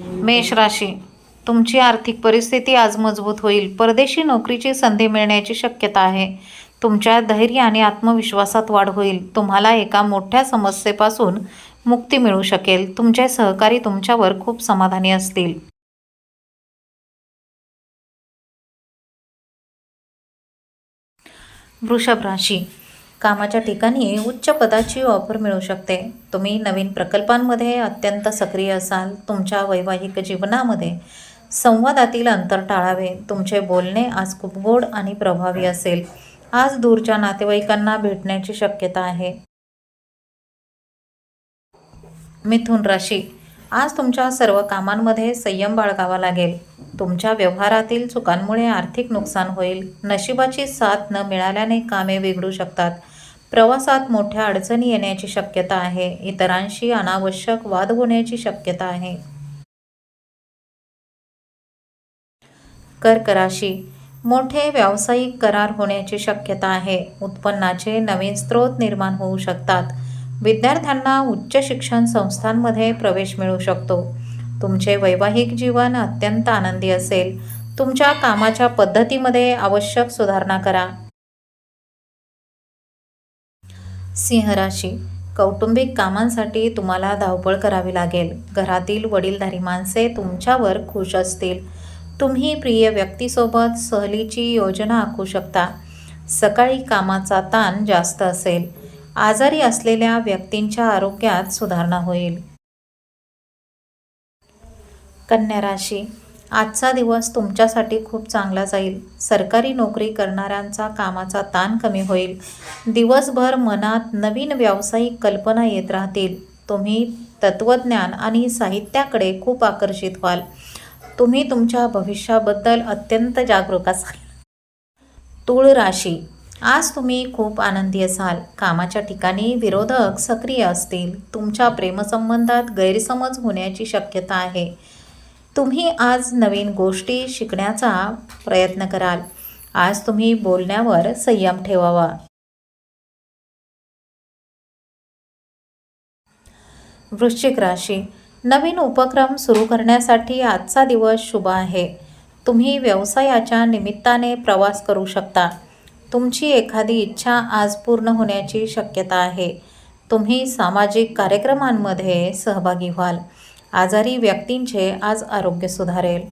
मेष राशी. तुमची आर्थिक परिस्थिती आज मजबूत होईल. परदेशी नोकरीची संधी मिळण्याची शक्यता आहे. तुमच्या धैर्य आणि आत्मविश्वासात वाढ होईल. तुम्हाला एका मोठ्या समस्येपासून मुक्ती मिळू शकेल. तुमचे सहकारी तुमच्यावर खूप समाधानी असतील. वृषभ राशी. कामाच्या ठिकाणी उच्च पदाची ऑफर मिळू शकते. तुम्ही नवीन प्रकल्पांमध्ये अत्यंत सक्रिय असाल. तुमच्या वैवाहिक जीवनामध्ये संवादातील अंतर टाळावे. तुमचे बोलणे आज खूप गोड आणि प्रभावी असेल. आज दूरच्या नातेवाईकांना भेटण्याची शक्यता आहे. मिथुन राशी. आज तुमच्या सर्व कामांमध्ये संयम बाळगावा लागेल. तुमच्या व्यवहारातील चुकांमुळे आर्थिक नुकसान होईल. नशिबाची साथ न मिळाल्याने कामे बिघडू शकतात. प्रवासात मोठ्या अडचणी येण्याची शक्यता आहे. इतरांशी अनावश्यक वाद होण्याची शक्यता आहे. कर्क राशी मोठे व्यावसायिक करार होण्याची शक्यता आहे. उत्पन्नाचे नवीन स्रोत निर्माण होऊ शकतात. विद्यार्थ्यांना उच्च शिक्षण संस्थांमध्ये प्रवेश मिळू शकतो. तुमचे वैवाहिक जीवन अत्यंत आनंदी असेल. तुमच्या कामाच्या पद्धतीमध्ये आवश्यक सुधारणा करा. सिंह राशी कौटुंबिक कामांसाठी तुम्हाला धावपळ करावी लागेल. घरातील वडीलधारी माणसे तुमच्यावर खुश असतील. तुम्ही प्रिय व्यक्तीसोबत सहलीची योजना आखू शकता. सकाळी कामाचा ताण जास्त असेल. आजारी असलेल्या व्यक्तींच्या आरोग्यात सुधारणा होईल. कन्या राशी. आजचा दिवस तुमच्यासाठी खूप चांगला जाईल. सरकारी नोकरी करणाऱ्यांचा कामाचा ताण कमी होईल. दिवसभर मनात नवीन व्यावसायिक कल्पना येत राहतील. तुम्ही तत्त्वज्ञान आणि साहित्याकडे खूप आकर्षित व्हाल. तुम्ही तुमच्या भविष्याबद्दल अत्यंत जागरूक असाल. तूळ राशी. आज तुम्ही खूप आनंदी असाल. कामाच्या ठिकाणी विरोधक सक्रिय असतील. तुमच्या प्रेमसंबंधात गैरसमज होण्याची शक्यता आहे. तुम्ही आज नवीन गोष्टी शिकण्याचा प्रयत्न कराल. आज तुम्ही बोलण्यावर संयम ठेवावा. वृश्चिक राशी. नवीन उपक्रम सुरू करण्यासाठी आजचा दिवस शुभ आहे. तुम्ही व्यवसायाच्या निमित्ताने प्रवास करू शकता. तुमची एखादी इच्छा आज पूर्ण होण्याची शक्यता आहे. तुम्ही सामाजिक कार्यक्रमांमध्ये सहभागी व्हाल. आजारी व्यक्तींचे आज आरोग्य सुधारेल.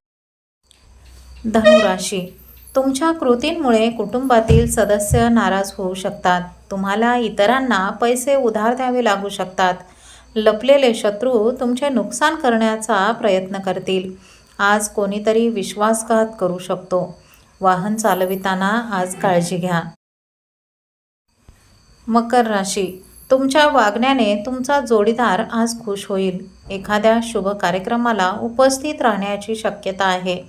धनुराशी. तुमच्या कृतींमुळे कुटुंबातील सदस्य नाराज होऊ शकतात. तुम्हाला इतरांना पैसे उधार द्यावे लागू शकतात. लपलेले शत्रू तुमचे नुकसान करण्याचा प्रयत्न करतील. आज कोणीतरी विश्वासघात करू शकतो. वाहन चालविताना आज काळजी घ्या. मकर राशी. तुमच्या वागण्याने तुमचा जोडीदार आज खुश होईल. एखाद्या शुभ कार्यक्रमाला उपस्थित राहण्याची शक्यता आहे.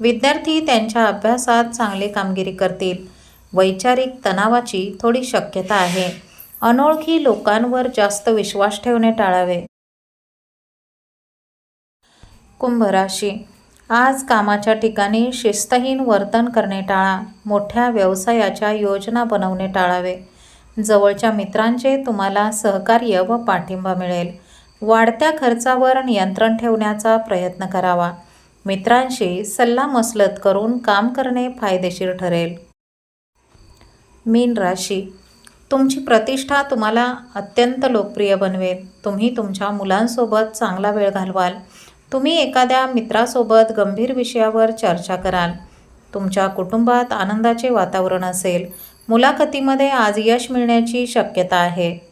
विद्यार्थी त्यांच्या अभ्यासात चांगली कामगिरी करतील. वैचारिक तणावाची थोडी शक्यता आहे. अनोळखी लोकांवर जास्त विश्वास ठेवणे टाळावे. कुंभ राशी. आज कामाच्या ठिकाणी शिस्तहीन वर्तन करणे टाळा. मोठ्या व्यवसायाच्या योजना बनवणे टाळावे. जवळच्या मित्रांचे तुम्हाला सहकार्य व पाठिंबा मिळेल. वाढत्या खर्चावर नियंत्रण ठेवण्याचा प्रयत्न करावा. मित्रांशी सल्लामसलत करून काम करणे फायदेशीर ठरेल. मीन राशी. तुमची प्रतिष्ठा तुम्हाला अत्यंत लोकप्रिय बनवेल. तुम्ही तुमच्या मुलांसोबत चांगला वेळ घालवाल. तुम्ही एखाद्या मित्रासोबत गंभीर विषयावर चर्चा कराल. तुमच्या कुटुंबात आनंदाचे वातावरण असेल. मुलाखतीमध्ये आज यश मिळण्याची शक्यता आहे.